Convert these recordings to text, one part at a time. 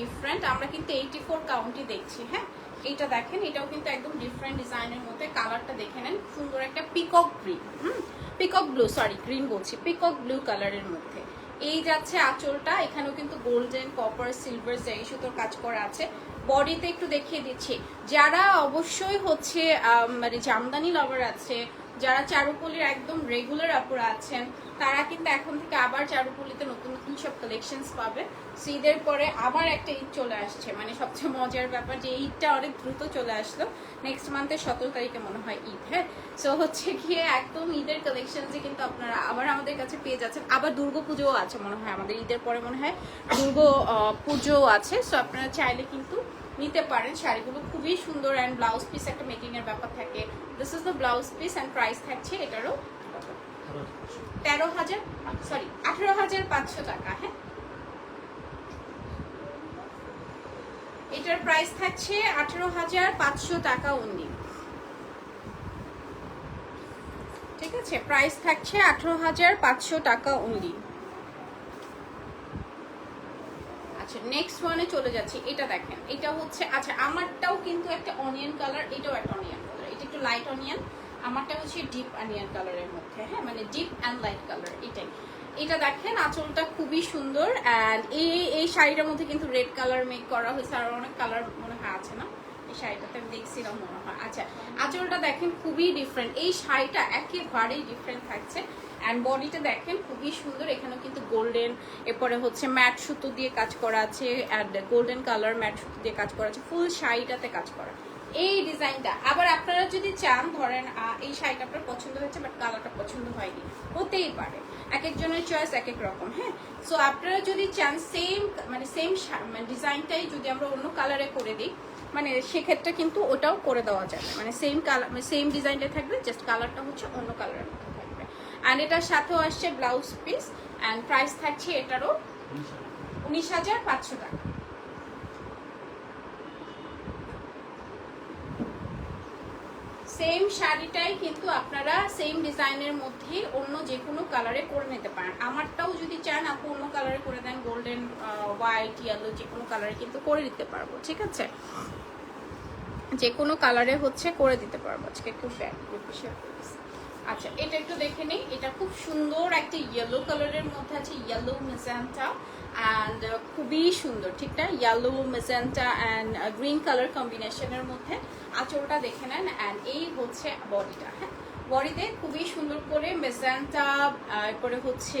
Different আমরা কিন্তু eighty four county দেখছি হ্যাঁ? এইটা দেখেন, এটাও কিন্তু একদম ডিফারেন্ট ডিজাইনের মধ্যে কালারটা দেখে নেন। সুন্দর একটা পিকক গ্রিন হুম? পিকক ব্লু সরি গ্রিন বলছি। পিকক ব্লু কালারের মধ্যে। এই যাচ্ছে আঁচলটা, এখানেও কিন্তু গোল্ডেন কপার সিলভার জারি সুতোর কাজ করা আছে। বডিতে একটু দেখিয়ে দিচ্ছি। যারা অবশ্যই হচ্ছে মানে জামদানি লাভার আছে যারা চারুপলির একদম রেগুলার আপুরা আছেন, তারা কিন্তু এখন থেকে আবার চারুপলিতে নতুন নতুন সব কালেকশনস পাবে। ঈদের পরে আবার একটা ঈদ চলে আসছে। মানে সবচেয়ে মজার ব্যাপার যে, ঈদটা অনেক দ্রুত চলে আসলো। নেক্সট মান্থের সতেরো তারিখে মনে হয় ঈদ হ্যাঁ? সো হচ্ছে গিয়ে একদম ঈদের কালেকশনসে কিন্তু আপনারা আবার আমাদের কাছে পেয়ে যাচ্ছেন। আবার দুর্গা পুজোও আছে মনে হয় আমাদের। ঈদের পরে মনে হয় দুর্গা পুজোও আছে। সো আপনারা চাইলে কিন্তু নিতে পারেন শাড়িগুলো। খুবই সুন্দর অ্যান্ড ব্লাউজ পিস একটা মেকিং এর ব্যাপার থাকে। This is the blouse piece and price থাকছে এটারও তেরো হাজার সরি আঠেরো হাজার পাঁচশো টাকা হ্যাঁ। এটার প্রাইস থাকছে আঠেরো হাজার পাঁচশো টাকা অনলি ঠিক আছে? প্রাইস থাকছে আঠেরো হাজার পাঁচশো টাকা অনলি আচ্ছা নেক্সট ওয়ানে চলে যাচ্ছি, এটা দেখেন। এটা হচ্ছে আচ্ছা আমারটাও কিন্তু একটা অনিয়ন কালার এটাও একটা অনিয়ন কালার এটা একটু লাইট অনিয়ন আমারটা হচ্ছে ডিপ অনিয়ন কালারের মধ্যে হ্যাঁ? মানে ডিপ অ্যান্ড লাইট কালার এটাই। এটা দেখেন, আঁচলটা খুবই সুন্দর অ্যান্ড এই এই শাড়িটার মধ্যে কিন্তু রেড কালার মেক করা হয়েছে, আর অনেক কালার মনে হয় আছে না? এই শাড়িটাতে আমি দেখছিলাম মনে হয়। আচ্ছা আঁচলটা দেখেন খুবই ডিফারেন্ট এই শাড়িটা একেবারেই ডিফারেন্ট থাকছে। অ্যান্ড বডিটা দেখেন খুবই সুন্দর। এখানেও কিন্তু গোল্ডেন এরপরে হচ্ছে ম্যাট সুতো দিয়ে কাজ করা আছে অ্যান্ড গোল্ডেন কালার ম্যাট সুতো দিয়ে কাজ করা আছে। ফুল শাড়িটাতে কাজ করা। এই ডিজাইনটা আবার আপনারা যদি চান, ধরেন এই শাড়িটা আপনার পছন্দ হয়েছে বাট কালারটা পছন্দ হয়নি। হতেই পারে। এক একজনের চয়েস এক এক রকম হ্যাঁ? সো আপনারা যদি চান সেম মানে সেম মানে ডিজাইনটাই যদি আমরা অন্য কালারে করে দিই মানে সেক্ষেত্রে কিন্তু ওটাও করে দেওয়া যাবে মানে সেম কালার সেম ডিজাইনটা থাকবে জাস্ট কালারটা হচ্ছে অন্য কালারের মধ্যে থাকবে। অ্যান্ড এটার সাথেও আসছে ব্লাউজ পিস অ্যান্ড প্রাইস থাকছে এটারও উনিশ হাজার পাঁচশো টাকা। সেম শাড়িটাই কিন্তু আপনারা সেম ডিজাইনের মধ্যে অন্য যে কোনো কালারে করে নিতে পারেন। আমারটাও যদি চান, আপু অন্য কালারে করে দেন গোল্ডেন হোয়াইট ইয়েলো যে কোনো কালারে কিন্তু করে দিতে পারব, ঠিক আছে? যে কোনো কালারে হচ্ছে করে দিতে পারব, আজকে একটু আচ্ছা এটা একটু দেখে নিই। এটা খুব সুন্দর একটা ইয়েলো কালারের মধ্যে আছে ইয়েলো মেজান্টা অ্যান্ড খুবই সুন্দর, ঠিক না? Yellow magenta and green colour কম্বিনেশনের মধ্যে আঁচলটা দেখে নেন অ্যান্ড এই হচ্ছে বডিটা হ্যাঁ? বডিতে খুবই সুন্দর করে মেজান্টা এরপরে হচ্ছে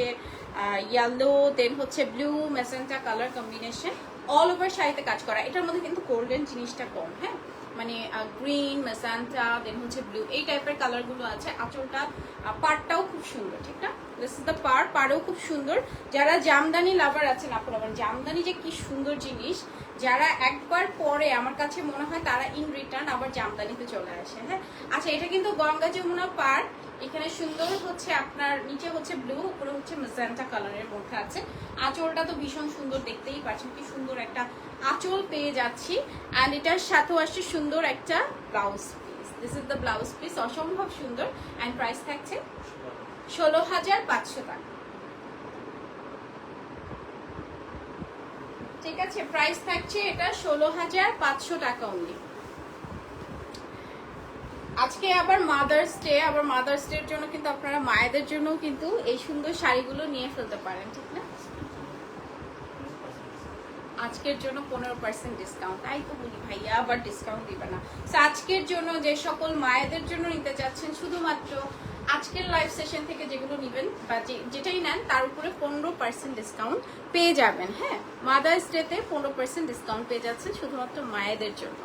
ইয়েলো দেন হচ্ছে blue magenta colour combination all over শাড়িতে কাজ করা। এটার মধ্যে কিন্তু গোল্ডেন জিনিসটা কম হ্যাঁ? মানে গ্রিন মেসান্টা দেন হচ্ছে ব্লু এই টাইপের কালারগুলো আছে। আঁচলটা পাড়টাও খুব সুন্দর, ঠিক না? দিস ইজ দ্য পার পাড়ও খুব সুন্দর। যারা জামদানি লাভার আছেন আপনারা জামদানি যে কি সুন্দর জিনিস যারা একবার পরে, আমার কাছে মনে হয় তারা ইন রিটার্ন আবার জামদানিতে চলে আসে হ্যাঁ? আচ্ছা এটা কিন্তু গঙ্গা যমুনা পার্ক। এখানে সুন্দর হচ্ছে আপনার, নিচে হচ্ছে ব্লু উপরে হচ্ছে মেজান্টা কালারের মধ্যে আছে। আঁচলটা তো ভীষণ সুন্দর, দেখতেই পাচ্ছেন কি সুন্দর একটা আঁচল পেয়ে যাচ্ছি। অ্যান্ড এটার সাথেও আসছে সুন্দর একটা blouse piece this is the blouse piece অসম্ভব সুন্দর। অ্যান্ড প্রাইস থাকছে ষোলো হাজার পাঁচশো টাকা। ঠিক আছে প্রাইস থাকছে এটা ষোলো হাজার পাঁচশো টাকা অনলি আজকে আবার মাদার্স ডে আবার মাদার্স ডে জন্য কিন্তু আপনারা মায়েদের জন্য কিন্তু এই সুন্দর শাড়িগুলো নিয়ে ফেলতে পারেন, ঠিক না? আজকের জন্য পনেরো পার্সেন্ট ডিসকাউন্ট তাই তো বলি ভাইয়া, আবার ডিসকাউন্ট দিবে না। আজকের জন্য যে সকল মায়েদের জন্য নিতে চাচ্ছেন লাইভ সেশন থেকে যেগুলো নেবেন বা যেটাই নেন, তার উপরে পনেরো পার্সেন্ট ডিসকাউন্ট পেয়ে যাবেন হ্যাঁ? মাদার্স ডেতে পনেরো পার্সেন্ট ডিসকাউন্ট পেয়ে যাচ্ছেন শুধুমাত্র মায়েদের জন্য।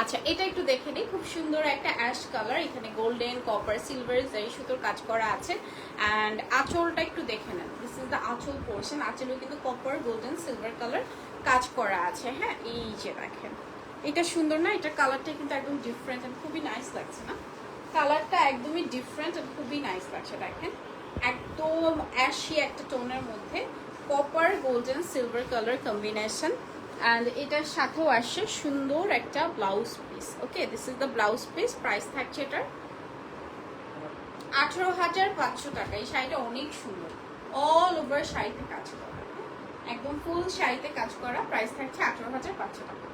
আচ্ছা এটা একটু দেখে নিই। খুব সুন্দর একটা অ্যাশ কালার এখানে গোল্ডেন কপার সিলভার এই সুতোর কাজ করা আছে। অ্যান্ড আঁচলটা একটু দেখে নেন। দিস ইজ দ্য আঁচল পোর্শন আঁচলেও কিন্তু কপার গোল্ডেন সিলভার কালার কাজ করা আছে হ্যাঁ? এই যে দেখেন। এটা সুন্দর না? এটা কালারটা কিন্তু একদম ডিফারেন্ট খুবই নাইস লাগছে না? কালারটা একদমই ডিফারেন্ট খুবই নাইস লাগছে দেখেন। একদম অ্যাশি একটা টোনের মধ্যে copper golden silver colour combination and এটার সাথেও আসছে সুন্দর একটা blouse piece okay this is the blouse piece price থাকছে এটার আঠেরো হাজার পাঁচশো টাকা। এই শাড়িটা অনেক সুন্দর। অল ওভার শাড়িতে কাজ করা একদম ফুল শাড়িতে কাজ করা প্রাইস থাকছে আঠারো হাজার পাঁচশো টাকা।